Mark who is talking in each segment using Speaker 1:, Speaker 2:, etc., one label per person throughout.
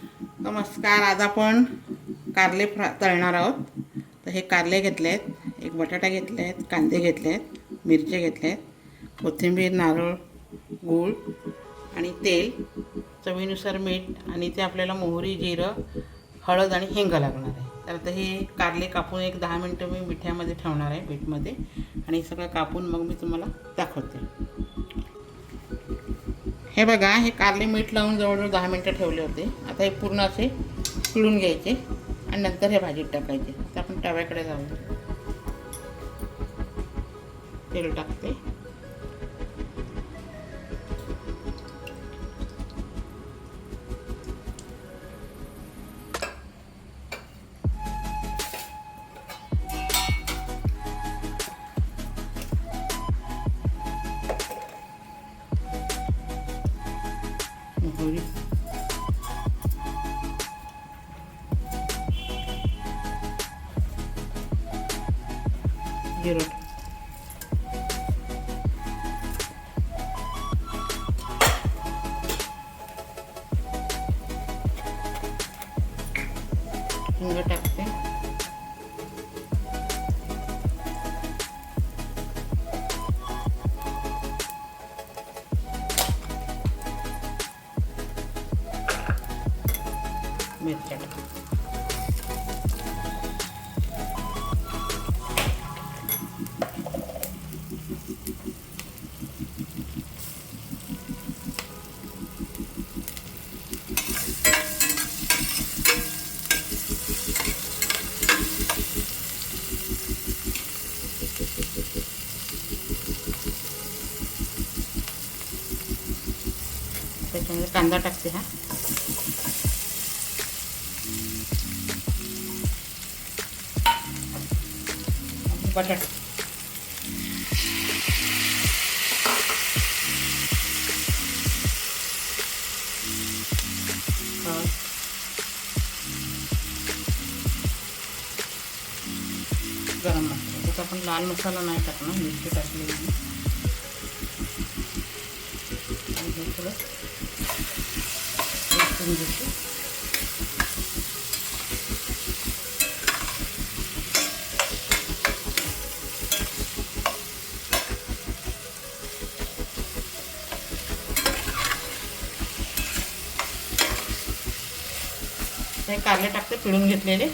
Speaker 1: नमस्कार आज आपण कारले फ्रा तळणार आहोत. तर हे कारले घेतले आहेत एक बटाटा घेतले आहेत कांदे घेतले आहेत मिरचे घेतले आहेत कोथिंबीर नारळ गूळ आणि तेल चवीनुसार मीठ आणि ते आपल्याला मोहरी जिरं हळद आणि हिंग लागणार आहे. तर आता हे कारले कापून एक दहा मिनटं मी मिठ्यामध्ये ठेवणार आहे पीठमध्ये आणि हे सगळं कापून मग मी तुम्हाला दाखवते. हे बघा हे कारले मीठ लावून जवळजवळ दहा मिनटं ठेवले होते. आता हे पूर्ण असे पिळून घ्यायचे आणि नंतर हे भाजीत टाकायचे. तर आपण तव्याकडे जाऊ तेल टाकते. मोहरी जिरं हिंग टाकते मिरच्या. त्याच्यामध्ये कांदा टाकते हा. आणि बटाटा हळद. गरम मसाला त्यात आपण लाल मसाला नाही टाकणार मिरची टाकलेली आहे. आणि हे थोडं परतून घेते हे कारले टाकते पिळून घेतलेले.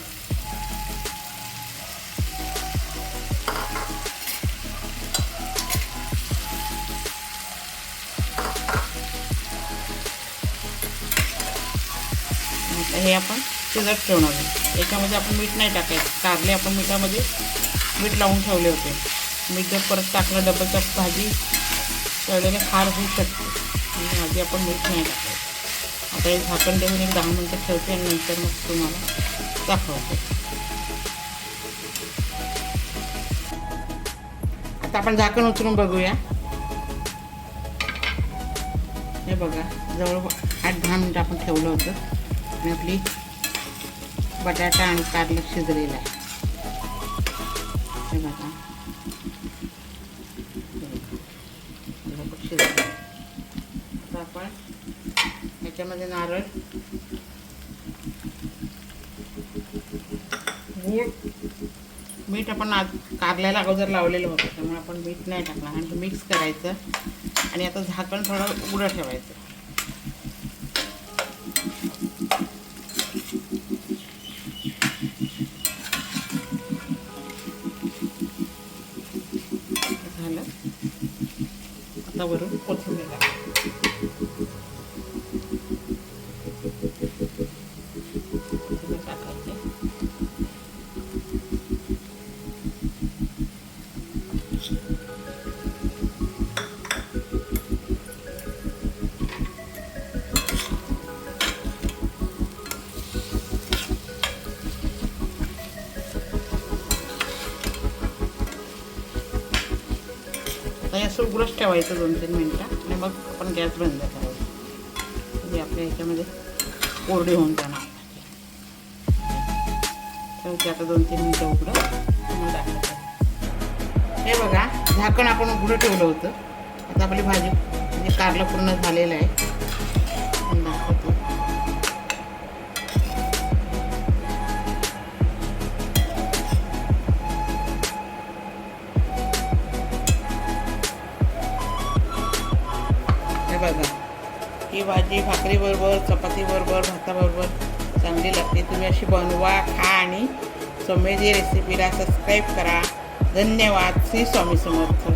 Speaker 1: हे आपण शिजत ठेवणार आहे. याच्यामध्ये आपण मीठ नाही टाकायचं. कारले आपण मिठामध्ये मीठ लावून ठेवले होते. मीठ जर परत टाकलं डबल तर भाजी तळलेले खार होऊ शकते. आणि आधी आपण मीठ नाही टाकायचं आता हे झाकण देऊन एक दहा मिनटं ठेवते आणि नंतर मग तुम्हाला दाखवते आता आपण झाकण उचलून बघूया हे बघा जवळ आठ दहा मिनटं आपण ठेवलं होतं आणि आपली बटाटा आणि कारलं शिजलेला आहे हे बघा आता आपण याच्यामध्ये नारळ. गूळ. मीठ आपण आज कारल्याला अगोदर लावलेलं होतं त्यामुळे आपण मीठ नाही टाकणार आणि मिक्स करायचं. आणि आता झाकण थोडं उघडं ठेवायचं. झालं. आता वरून कोथिंबीर आता हे असं उघडंच ठेवायचं दोन तीन मिनटं आणि मग आपण गॅस बंद करायचा. म्हणजे आपल्या ह्याच्यामध्ये कोरडी होऊन जाणार. ठेवते आता दोन तीन मिनटं उघडं मग हे बघा झाकण आपण उघडं ठेवलं होतं. आता आपली भाजी म्हणजे कारलं पूर्ण झालेलं आहे. भाजी भाकरीबरोबर चपातीबरोबर भाताबरोबर चांगली लागते. तुम्ही अशी बनवा खा आणि सोमेजी रेसिपीला सबस्क्राईब करा. धन्यवाद. श्री स्वामी समर्थ.